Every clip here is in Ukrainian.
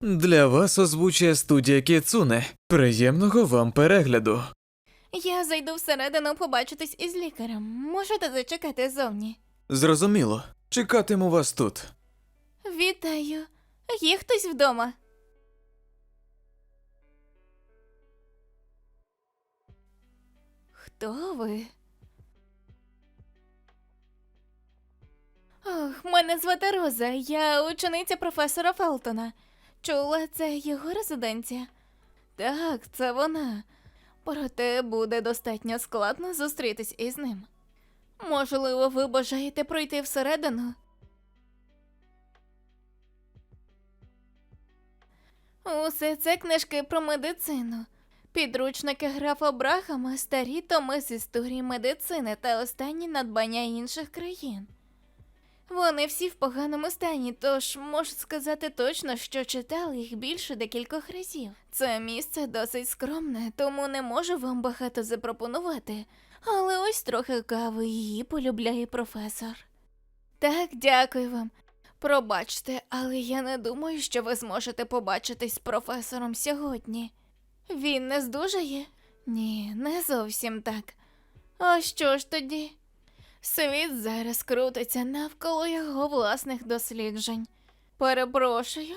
Для вас озвучує студія Кіцуне. Приємного вам перегляду. Я зайду всередину побачитись із лікарем. Можете зачекати зовні. Зрозуміло. Чекатиму вас тут. Вітаю. Є хтось вдома? Хто ви? Ох, мене звати Роза. Я учениця професора Фелтона. Чула, це його резиденція. Так, це вона. Проте буде достатньо складно зустрітись із ним. Можливо, ви бажаєте пройти всередину? Усе це книжки про медицину. Підручники графа Брахама, старі томи з історії медицини та останні надбання інших країн. Вони всі в поганому стані, тож можу сказати точно, що читали їх більше декількох разів. Це місце досить скромне, тому не можу вам багато запропонувати. Але ось трохи кави її полюбляє професор. Так, дякую вам. Пробачте, але я не думаю, що ви зможете побачитись з професором сьогодні. Він не здужає? Ні, не зовсім так. А що ж тоді? Світ зараз крутиться навколо його власних досліджень. Перепрошую.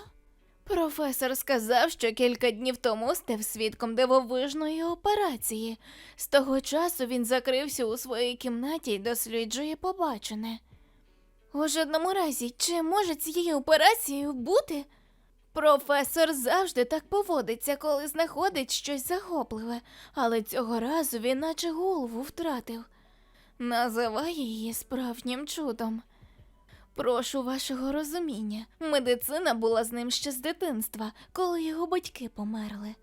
Професор сказав, що кілька днів тому став свідком дивовижної операції. З того часу він закрився у своїй кімнаті і досліджує побачене. У жодному разі, чи може цією операцією бути? Професор завжди так поводиться, коли знаходить щось захопливе, але цього разу він наче голову втратив. Називає її справжнім чудом. Прошу вашого розуміння. Медицина була з ним ще з дитинства, коли його батьки померли.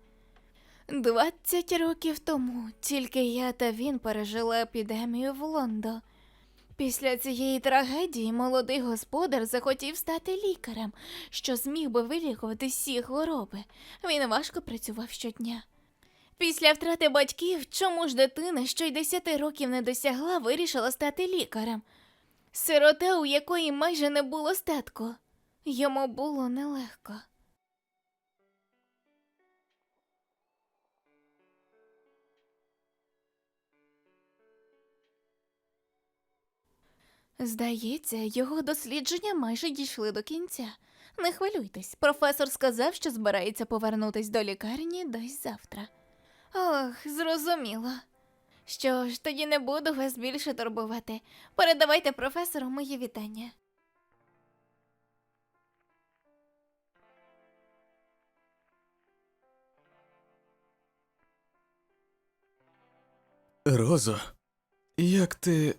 Двадцять років тому тільки я та він пережили епідемію в Лондо. Після цієї трагедії молодий господар захотів стати лікарем, що зміг би вилікувати всі хвороби. Він важко працював щодня. Після втрати батьків, чому ж дитина, що й десяти років не досягла, вирішила стати лікарем? Сирота, у якої майже не було статку. Йому було нелегко. Здається, його дослідження майже дійшли до кінця. Не хвилюйтесь, професор сказав, що збирається повернутись до лікарні десь завтра. Ох, зрозуміло. Що ж, тоді не буду вас більше турбувати. Передавайте професору мої вітання. Розо, як ти.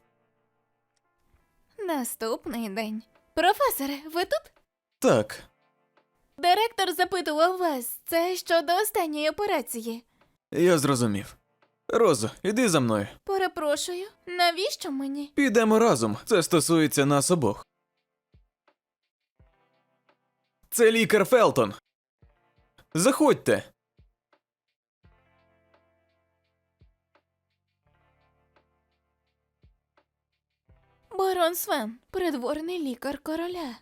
Наступний день. Професоре, ви тут? Так, Директор запитував вас, це щодо останньої операції. Я зрозумів. Розо, іди за мною. Перепрошую, навіщо мені? Підемо разом. Це стосується нас обох. Це лікар Фелтон. Заходьте. Барон Свен, придворний лікар короля.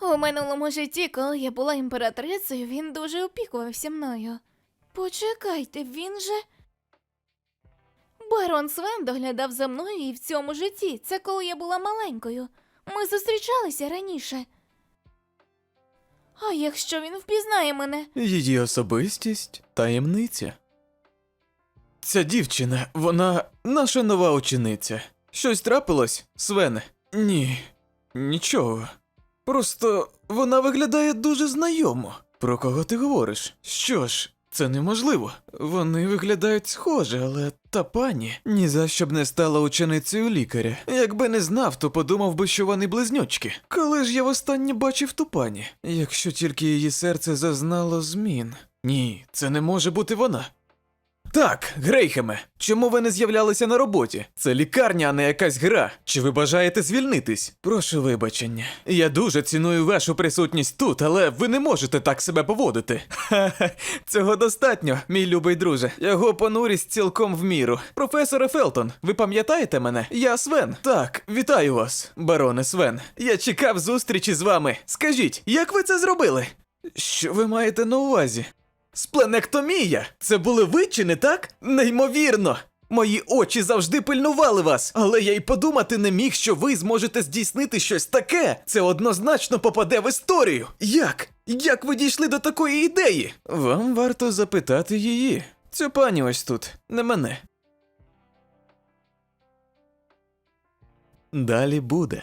У минулому житті, коли я була імператрицею, він дуже опікувався мною. Почекайте, він же. Барон Свен доглядав за мною і в цьому житті. Це коли я була маленькою. Ми зустрічалися раніше. А якщо він впізнає мене? Її особистість таємниця. Ця дівчина, вона наша нова учениця. Щось трапилось, Свене? Ні, нічого. Просто вона виглядає дуже знайомо. Про кого ти говориш? Що ж, це неможливо. Вони виглядають схоже, але та пані ні за що б не стала ученицею лікаря. Якби не знав, то подумав би, що вони близнючки. Коли ж я востаннє бачив ту пані? Якщо тільки її серце зазнало змін. Ні, це не може бути вона. Так, Грейхеме, чому ви не з'являлися на роботі? Це лікарня, а не якась гра. Чи ви бажаєте звільнитись? Прошу вибачення. Я дуже ціную вашу присутність тут, але ви не можете так себе поводити. Ха-ха, цього достатньо, мій любий друже. Його понурість цілком в міру. Професоре Фелтон, ви пам'ятаєте мене? Я Свен. Так, вітаю вас, бароне Свен. Я чекав зустрічі з вами. Скажіть, як ви це зробили? Що ви маєте на увазі? Спленектомія! Це були ви чи не так? Неймовірно! Мої очі завжди пильнували вас, але я й подумати не міг, що ви зможете здійснити щось таке. Це однозначно попаде в історію. Як? Як ви дійшли до такої ідеї? Вам варто запитати її. Цю пані ось тут, не мене. Далі буде.